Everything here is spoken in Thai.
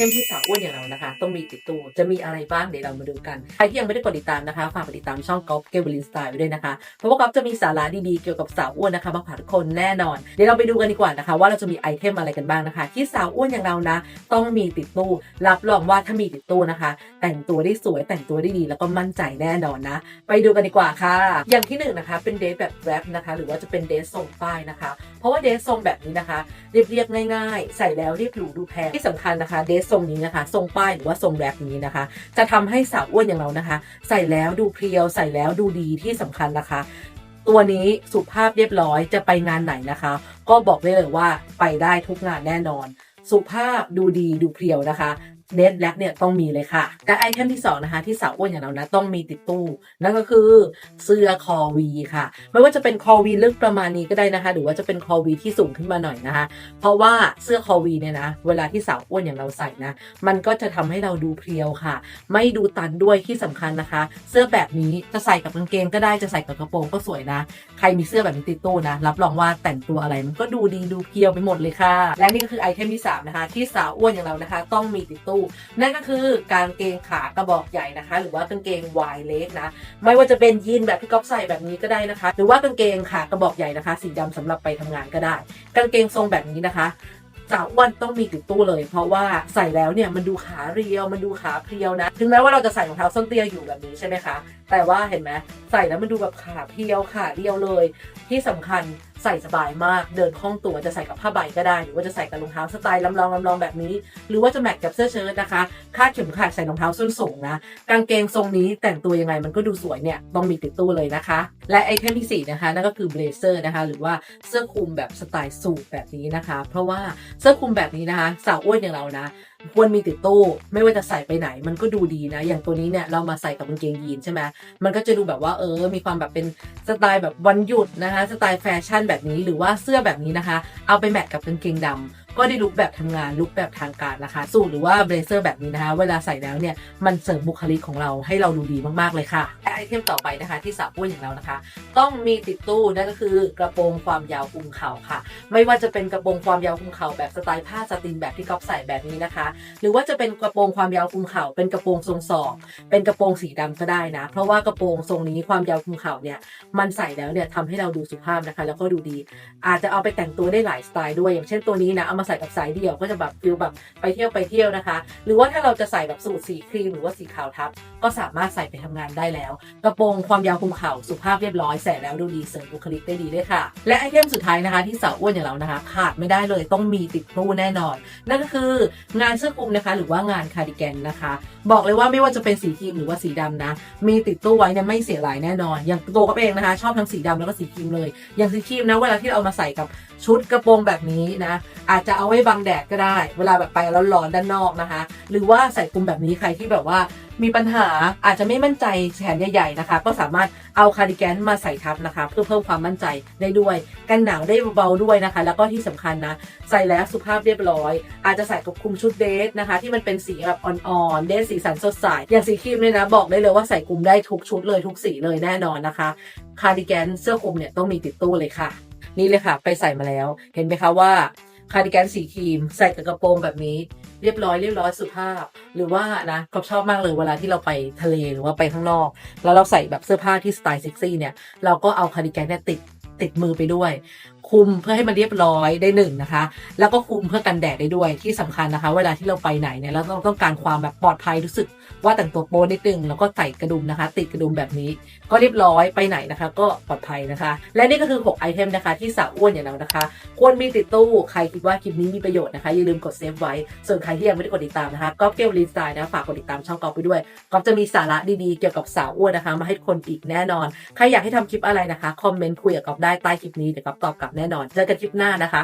ทมที่สาวอ้วนอย่างเรานะคะ ต้องมีติดตัวจะมีอะไรบ้างเดี๋ยวเรามาดูกัน ใครที่ยังไม่ได้กดติดตามนะคะฝากกดติดตามช่องกอล์ฟเกลบลินสไตล์ไว้ด้วยนะคะเพราะว่ากอล์ฟจะมีสาระดีๆเกี่ยวกับสาวอ้วนนะคะมาฝากทุกคนแน่นอน เดี๋ยวเราไปดูกันดีกว่านะคะ ว่าเราจะมีไอเทมอะไรกันบ้างนะคะ ที่สาวอ้วนอย่างเรานะ ต้องมีติดตู้รับรองว่าถ้ามีติดตู้นะคะ แต่งตัวได้สวยแต่งตัวได้ดีแล้วก็มั่นใจแน่นอนนะ ไปดูกันดีกว่าค่ะ อย่างที่หนึ่งนะคะเป็นเดทแบบแรปนะคะ หรือว่าจะเป็นเดททรงป้ายนะคะ เพราะว่าเดททรงแบบนี้นะคะเรียบเรียบๆง่ายๆ ใส่แล้วเรียบหรูดูแพงที่สำคัญนะคะเดททรงนี้นะคะทรงป้ายหรือว่าทรงแรปนี้นะคะ จะทำให้สาวอ้วนอย่างเรานะคะ ใส่แล้วดูเพรียว ใส่แล้วดูดีที่สำคัญนะคะ ตัวนี้สุภาพเรียบร้อยจะไปงานไหนนะคะ ก็บอกได้เลยว่าไปได้ทุกงานแน่นอน สุภาพดูดีดูเพรียวนะคะ เดทแลกเนี่ยต้องมีเลยค่ะแต่ไอเทมที่สองนะคะที่สาวอ้วนอย่างเรานะต้องมีติดตู้นั่นก็คือเสื้อคอวีค่ะ ไม่ว่าจะเป็นคอวีลึกประมาณนี้ก็ได้นะคะ หรือว่าจะเป็นคอวีที่สูงขึ้นมาหน่อยนะคะ เพราะว่าเสื้อคอวีเนี่ยนะเวลาที่สาวอ้วนอย่างเราใส่นะ มันก็จะทำให้เราดูเพรียวค่ะ ไม่ดูตันด้วยที่สำคัญนะคะ เสื้อแบบนี้จะใส่กับกางเกงก็ได้จะใส่กับกระโปรงก็สวยนะ ใครมีเสื้อแบบนี้ติดตู้นะ รับรองว่าแต่งตัวอะไรมันก็ดูดีดูเพรียวไปหมดเลยค่ะ และนี่ก็คือไอเทมที่สามนะคะที่สาวอ้วนอย่างเรานะคะ ต้องมีติดตู้นั่นก็คือกางเกงขากระบอกใหญ่นะคะ หรือว่ากางเกงวายเล็กนะ ไม่ว่าจะเป็นยีนแบบที่ก๊อฟใส่แบบนี้ก็ได้นะคะ หรือว่ากางเกงขากระบอกใหญ่นะคะ สีดำสำหรับไปทำงานก็ได้ กางเกงทรงแบบนี้นะคะ สาวอ้วนต้องมีติดตู้เลย เพราะว่าใส่แล้วเนี่ยมันดูขาเรียวมันดูขาเพรียวนะ ถึงแม้ว่าเราจะใส่รองเท้าส้นเตี้ยอยู่แบบนี้ใช่ไหมคะ แต่ว่าเห็นไหมใส่แล้วมันดูแบบขาเพรียวขาเรียวเลย ที่สำคัญใส่สบายมากเดินคล่องตัวจะใส่กับผ้าใบก็ได้ หรือว่าจะใส่กับรองเท้าสไตล์ลำลองลำลองแบบนี้ หรือว่าจะแมทกับเสื้อเชิ้ตนะคะคาดเข็มขัดใส่รองเท้าส้นสูงนะกางเกงทรงนี้แต่งตัวยังไงมันก็ดูสวยเนี่ยต้องมีติดตู้เลยนะคะ และไอเทมที่ 4 นะคะนั่นก็คือเบลเซอร์นะคะ หรือว่าเสื้อคลุมแบบสไตล์สูทแบบนี้นะคะ เพราะว่าเสื้อคลุมแบบนี้นะคะสาวอ้วนอย่างเรานะควรมีติดตู้ไม่ว่าจะใส่ไปไหน มันก็ดูดีนะ อย่างตัวนี้เนี่ยเรามาใส่กับกางเกงยีนใช่ไหมมันก็จะดูแบบว่าเออ มีความแบบเป็นสไตล์แบบวันหยุดนะคะ สไตล์แฟชั่นแบบนี้หรือว่าเสื้อแบบนี้นะคะ เอาไปแมทกับกางเกงดำ ก็ได้ลุคแบบทำงานลุคแบบทางการนะคะ สูทหรือว่าเบลเซอร์แบบนี้นะคะ เวลาใส่แล้วเนี่ยมันเสริมบุคลิกของเราให้เราดูดีมากๆเลยค่ะและไอเทมต่อไปนะคะ ที่สาวอ้วนอย่างเรานะคะ ต้องมีติดตู้นั่นก็คือกระโปรงความยาวคุมเข่าค่ะ ไม่ว่าจะเป็นกระโปรงความยาวคุมเข่าแบบสไตล์ผ้าสตินแบบที่ก๊อฟใส่แบบนี้นะคะ หรือว่าจะเป็นกระโปรงความยาวคุมเข่าเป็นกระโปรงทรงศอกเป็นกระโปรงสีดำก็ได้นะ เพราะว่ากระโปรงทรงนี้ความยาวคุมเข่าเนี่ยมันใส่แล้วเนี่ยทำให้เราดูสุภาพนะคะ แล้วก็ดูดี อาจจะเอาไปแต่งตัวได้หลายสไตล์ด้วยอย่างเช่นตัวนี้นะเอามาใส่กับสายเดี่ยวก็จะแบบฟิลแบบไปเที่ยวไปเที่ยวนะคะ หรือว่าถ้าเราจะใส่แบบสูทสีครีมหรือว่าสีขาวทับ ก็สามารถใส่ไปทำงานได้แล้ว กระโปรงความยาวคุมเข่าสุภาพเรียบร้อยใส่แล้วดูดีเสริมบุคลิกได้ดีด้วยค่ะ และไอเทมสุดท้ายนะคะที่สาวอ้วนอย่างเรานะคะ ขาดไม่ได้เลยต้องมีติดตู้แน่นอน นั่นก็คืองานเสื้อคลุมนะคะ หรือว่างานคาร์ดิแกนนะคะ บอกเลยว่าไม่ว่าจะเป็นสีครีมหรือว่าสีดำนะ มีติดตู้ไว้เนี่ยไม่เสียหลายแน่นอน อย่างตัวก็เองนะคะ ชอบทั้งสีดำแล้วก็สีครีมเลย อย่างสีครีมนะเวลาที่เรามาใส่กับ ชุดกระโปรงแบบนี้นะ อาจจะเอาไว้บังแดดก็ได้ เวลาแบบไปแล้วร้อนด้านนอกนะคะ หรือว่าใส่คลุมแบบนี้ใครที่แบบว่ามีปัญหาอาจจะไม่มั่นใจแขนใหญ่ๆนะคะ ก็สามารถเอาคาร์ดิแกนมาใส่ทับนะคะ เพื่อเพิ่มความมั่นใจได้ด้วย กันหนาวได้เบาๆด้วยนะคะ แล้วก็ที่สำคัญนะ ใส่แล้วสุภาพเรียบร้อย อาจจะใส่กับคลุมชุดเดทนะคะ ที่มันเป็นสีแบบอ่อนๆเดทสีสันสดใสอย่างสีครีมเนี่ยนะ บอกได้เลยว่าใส่คลุมได้ทุกชุดเลยทุกสีเลยแน่นอนนะคะคาร์ดิแกนเสื้อคลุมเนี่ยต้องมีติดตู้เลยค่ะ นี่เลยค่ะ ไปใส่มาแล้ว เห็นไหมคะว่าคาร์ดิแกนสีครีม ใส่กับกระโปรงแบบนี้ เรียบร้อยเรียบร้อยสุภาพ หรือว่านะกบชอบมากเลยเวลาที่เราไปทะเลหรือว่าไปข้างนอก แล้วเราใส่แบบเสื้อผ้าที่สไตล์เซ็กซี่เนี่ยเราก็เอาคาร์ดิแกนเนี่ยติดติดมือไปด้วย คุมเพื่อให้มันเรียบร้อยได้หนึ่งนะคะ แล้วก็คุมเพื่อกันแดดได้ด้วยที่สำคัญนะคะ เวลาที่เราไปไหนเนี่ยเราต้องต้องการความแบบปลอดภัยรู้สึกว่าแต่งตัวโป๊นิดนึงแล้วก็ใส่กระดุมนะคะ ติดกระดุมแบบนี้ ก็เรียบร้อยไปไหนนะคะ ก็ปลอดภัยนะคะ และนี่ก็คือ 6 ไอเทมนะคะ ที่สาวอ้วนอย่างเรานะคะ ควรมีติดตู้ใครคิดว่าคลิปนี้มีประโยชน์นะคะอย่าลืมกดเซฟไว้ ส่วนใครที่ยังไม่ได้กดติดตามนะคะก็เกลลีสไตล์นะฝากกดติดตามช่องกอฟไปด้วยกอฟจะมีสาระดีๆเกี่ยวกับสาวอ้วนนะคะ มาให้คนอีกแน่นอน ใครอยากให้ทำคลิปอะไรนะคะคอมเมนต์คุยกับกอฟได้ใต้คลิปนี้เดี๋ยวกอฟตอบกลับแน่นอน เจอกันคลิปหน้านะคะ